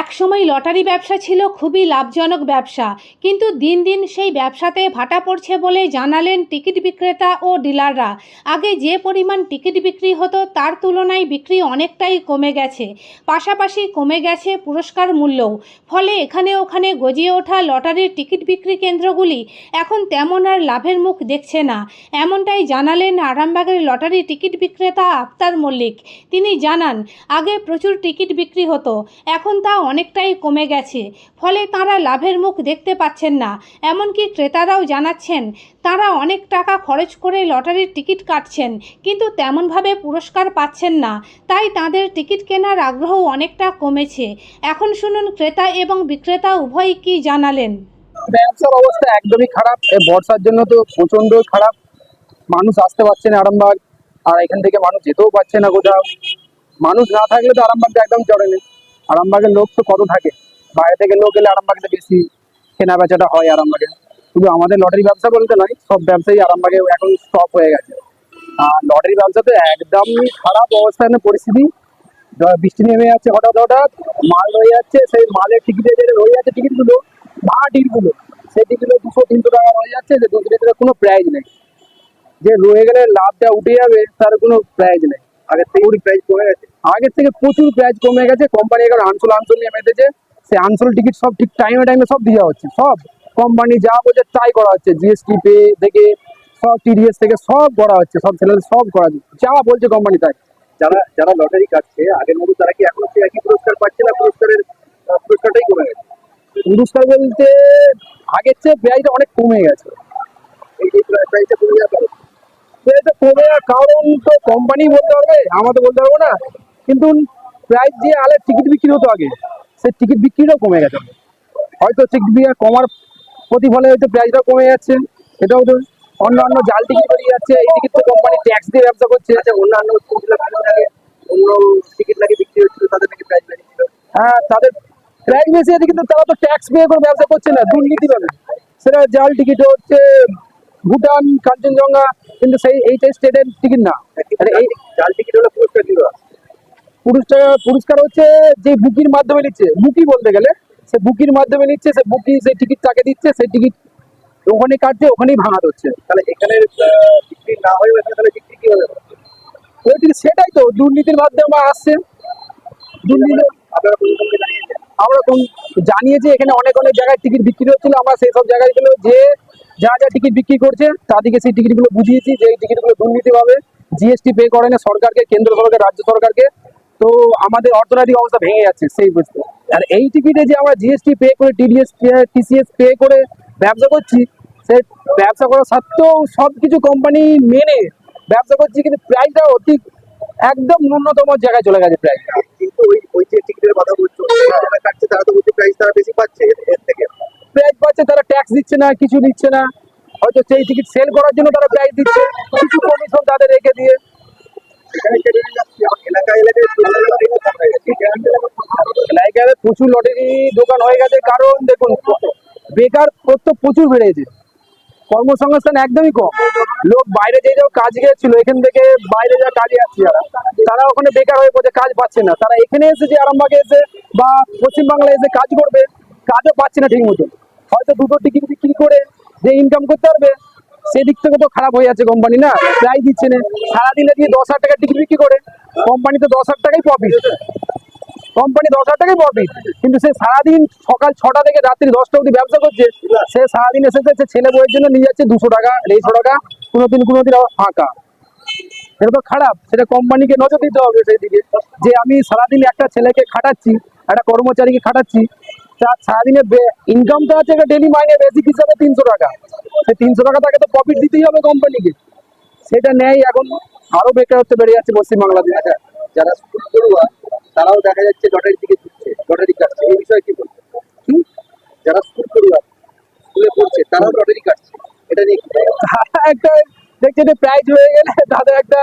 একসময় লটারি ব্যবসা ছিল খুবই লাভজনক ব্যবসা, কিন্তু দিন দিন সেই ব্যবসাতে ভাটা পড়ছে বলে জানালেন টিকিট বিক্রেতা ও ডিলাররা। আগে যে পরিমাণ টিকিট বিক্রি হতো তার তুলনায় বিক্রি অনেকটাই কমে গেছে। পাশাপাশি কমে গেছে পুরস্কার মূল্যও। ফলে এখানে ওখানে গজিয়ে ওঠা লটারির টিকিট বিক্রি কেন্দ্রগুলি এখন তেমন আর লাভের মুখ দেখছে না। এমনটাই জানালেন আরামবাগের লটারি টিকিট বিক্রেতা আক্তার মল্লিক। তিনি জানান, আগে প্রচুর টিকিট বিক্রি হতো, এখন তা অনেকটাই কমে গেছে। ফলে তারা লাভের মুখ দেখতে পাচ্ছেন না। এমনকি ক্রেতারাও জানাচ্ছেন, তারা অনেক টাকা খরচ করে লটারির টিকিট কাটছেন, কিন্তু তেমনভাবে পুরস্কার পাচ্ছেন না। তাই তাদের টিকিট কেনার আগ্রহ অনেকটা কমেছে। এখন শুনুন ক্রেতা এবং বিক্রেতা উভয়ই কী জানালেন। ব্যবসার অবস্থা একদমই খারাপ। বর্ষার জন্য তো প্রচণ্ড খারাপ। মানুষ আসতে পারছে না আরামবাগ। আর এখান থেকে মানুষ যেতেও পারছে না কোথাও। মানুষ না থাকলে তো আরামবাগটা একদম চড়ে নেই আরামবাগের লোক তো কত থাকে? বাইরে থেকে লোক এলে আরামবাগতে বেশি কেনা বেচাটা হয় আরামবাগে। শুধু আমাদের লটারি ব্যবসা বলতে নয়, সব ব্যবসায়ী আরামবাগে এখন স্টপ হয়ে গেছে। আর লটারি ব্যবসাতে একদমই খারাপ অবস্থানে পরিস্থিতি। বৃষ্টি নেমে যাচ্ছে হঠাৎ হঠাৎ, মাল রয়ে যাচ্ছে, সেই মালের টিকিটে যে রয়ে যাচ্ছে টিকিটগুলো ভাড়া টিকিটগুলো সেই টিকিটগুলো দুশো, তিনশো টাকা রয়ে যাচ্ছে, যে দুশো টিকিটের কোনো প্রাইজ নেই। যে রয়ে গেলে লাভটা উঠে যাবে, তার কোনো প্রাইজ নেই। আগের থেকে প্রাইজ কমে গেছে। আগের থেকে প্রচুর প্রাইজ কমে গেছে কোম্পানি এখন আনসোল আনসোল নিয়ে মেতেছে সে আনসোল টিকিট সব ঠিক টাইমে টাইমে সব দেওয়া হচ্ছে সব কোম্পানি যা বলছে তাই করা হচ্ছে জিএসটি পে থেকে সব টিডিএস থেকে সব করা হচ্ছে সব ছেলেদের সব করা হচ্ছে যা বলছে কোম্পানি তাই। যারা যারা লটারি কাটছে আগের মতো তারা কি এখনও একই পুরস্কার পাচ্ছে না পুরস্কারের পুরস্কারটাই কমে গেছে? পুরস্কার বলতে আগের চেয়ে প্রাইসটা অনেক কমে গেছে। কমে যাওয়ার কারণ? কমে যাওয়ার কারণ তো কোম্পানি বলতে পারবে আমরা তো বলতে পারব না। কিন্তু প্রাইস যে আলে টিকিট বিক্রি হতো আগে, সেই টিকিট বিক্রিটাও কমে গেছে। হয়তো টিকিট বিক্রি কমার প্রতিফলে হয়তো প্রাইসটাও কমে যাচ্ছে। এটাও তো অন্য অন্য জাল টিকিট বেরিয়ে যাচ্ছে। এই টিকিট তো কোম্পানি ট্যাক্স দিয়ে ব্যবসা করছে আচ্ছা অন্যান্য অন্য টিকিট লাগে বিক্রি হচ্ছিল, তাদের নাকি প্রাইস হ্যাঁ তাদের প্রাইস বেশি আছে, কিন্তু তারা তো ট্যাক্স পে করে ব্যবসা করছে না, দুর্নীতি ভাবে সেটা জাল টিকিট হচ্ছে ভুটান, কাঞ্চনজঙ্ঘা, কিন্তু সেই, এইটা স্টেটের টিকিট না। জাল টিকিট হলে পুরস্কার দিল পুরস্কার পুরস্কার হচ্ছে যে বুকির মাধ্যমে নিচ্ছে বুকি বলতে গেলে। সে বুকির মাধ্যমে নিচ্ছে সে বুকি সেই টিকিট তাকে দিচ্ছে সেই টিকিট ওখানে কাটছে ওখানেই ভাঙা হচ্ছে তাহলে এখানে বিক্রি না হয়ে তাহলে বিক্রি কি হবে? ওই সেটাই তো দুর্নীতির মাধ্যমে আসছে। দুর্নীতি আপনারা জানিয়েছেন? আমরা কোন জানিয়েছি এখানে অনেক অনেক জায়গায় টিকিট বিক্রি হচ্ছিল। আমরা সেই সব জায়গাগুলো যে যা যা টিকিট বিক্রি করছে তাদেরকে সেই টিকিটগুলো বুঝিয়েছি যে এই টিকিটগুলো দুর্নীতিভাবে জিএসটি পে করে না সরকারকে কেন্দ্র সরকার রাজ্য সরকারকে। তো আমাদের অর্থনৈতিক অবস্থা ভেঙে যাচ্ছে সেই বুঝতে। আর এই টিকিটে যে আমরা জিএসটি পে করে টিডিএস টিসিএস পে করে ব্যবসা করছি সে ব্যবসা করা সত্ত্বেও সব কিছু কোম্পানি মেনে ব্যবসা করছি কিন্তু প্রাইসটাও অতি একদম ন্যূনতম জায়গায় চলে গেছে প্রাইস কিন্তু ওই ওই যে টিকিটের কথা বলছো যারা কাটছে তারা তো বলছে প্রাইস তারা বেশি পাচ্ছে এর- এর থেকে। প্রাইস পাচ্ছে তারা ট্যাক্স দিচ্ছে না কিছু দিচ্ছে না। হয়তো সেই টিকিট সেল করার জন্য তারা প্রাইস দিচ্ছে কিছু কমিশন তাদের রেখে দিয়ে এলাকায় প্রচুর লটারি দোকান হয়ে গেছে। কারণ দেখুন, বেকার তো প্রচুর বেড়েছে কর্মসংস্থান একদমই কম। লোক বাইরে যে যাও কাজ গিয়েছিল, এখান থেকে বাইরে যা কাজে যাচ্ছে যারা। তারা ওখানে বেকার হয়ে পড়ছে, কাজ পাচ্ছে না। তারা এখানে এসে যে আরামবাগে এসে বা পশ্চিমবাংলায় এসে কাজ করবে, কাজও পাচ্ছে না ঠিক মতো হয়তো দুটো টিকিট বিক্রি করে যে ইনকাম করতে পারবে সেদিক থেকে তো খারাপ হয়ে যাচ্ছে কোম্পানি না? প্রায় দিচ্ছে না। সারাদিনে দিয়ে দশ হাজার টাকা টিকিট বিক্রি করে। কোম্পানি তো দশ হাজার টাকাই প্রফিট কোম্পানি দশ হাজার টাকাই প্রফিট কিন্তু সে সারাদিন সকাল ছটা থেকে রাত্রি দশটা অবধি ব্যবসা করছে। সে সারাদিন এসে সে ছেলে বইয়ের জন্য নিয়ে যাচ্ছে দুশো টাকা, দেড়শো টাকা। কোনো দিন কোনো দিন আবার ফাঁকা। সেটা তো খারাপ। সেটা কোম্পানিকে নজর দিতে হবে সেই দিকে। যে আমি সারাদিন একটা ছেলেকে খাটাচ্ছি, একটা কর্মচারীকে খাটাচ্ছি তার সারাদিনে ইনকাম তো আছে ডেলি মাইনে বেসিক হিসাবে তিনশো টাকা। সেই তিনশো টাকা তাকে তো প্রফিট দিতেই হবে কোম্পানিকে সেটা নেই এখন আরও বেকারত্ব বেড়ে যাচ্ছে পশ্চিমবাংলাতে। আচ্ছা, যারা স্কুল পড়ুয়া তারাও দেখা যাচ্ছে লটারি টিকিট দিচ্ছে লটারি কাটছে এই বিষয়ে কি বলব? যারা স্কুল পড়ুয়া স্কুলে পড়ছে তারাও লটারি কাটছে এটা নিয়ে একটা দেখছে যে প্রাইজ হয়ে গেলে তাদের একটা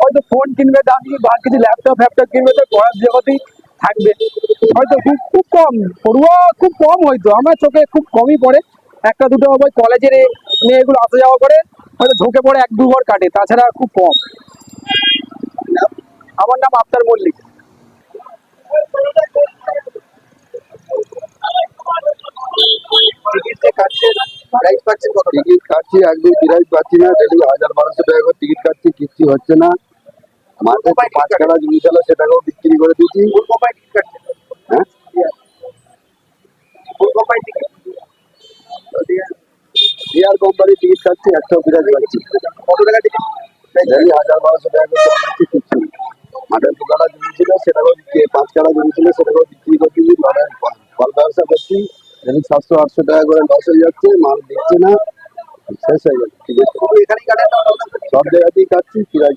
হয়তো ফোন কিনবে দামি বা কিছু ল্যাপটপ ফ্যাপটপ কিনবে তো পড়ার জগতেই থাকবে। হয়তো খুব খুব কম। পড়ুয়া খুব কম হয়তো। আমার চোখে খুব কমই পড়ে। একটা দুটো ওই কলেজের মেয়েগুলো আসা যাওয়া করে হয়তো ঢুকে পড়ে এক দু ঘর কাটে তাছাড়া খুব কম। আমার নাম আফতার মল্লিক। টিকিট কাটছি? একদম বিরাজ পাচ্ছি না ডেলি হাজার বারোশো টাকা টিকিট কাটছি কিচ্ছু হচ্ছে না। মাঠে পাঁচ টাকা জিনিস হলো সেটাকেও বিক্রি করে দিচ্ছি কোন কোম্পানি টিকিট কাটছেন হ্যাঁ? কোন কোম্পানি টিকিট এয়ার কোম্পানির টিকিট কাটছি একশো প্রাইস পাচ্ছি কত টাকা টিকিট হাজার বারোশো টাকা করে কম পাচ্ছি কিচ্ছু মাঠের দু কাটা জমি ছিল সেটাকেও পাঁচ কাটা জমি ছিল সেটাকেও বিক্রি করে দিচ্ছি মাঠের ফল ব্যবসা করছি। সাতশো আটশো টাকা করে লস হয়ে যাচ্ছে মাল দিচ্ছে না। শেষ হয়ে যাচ্ছে? সব জায়গাতেই কাটছি পাচ্ছি এই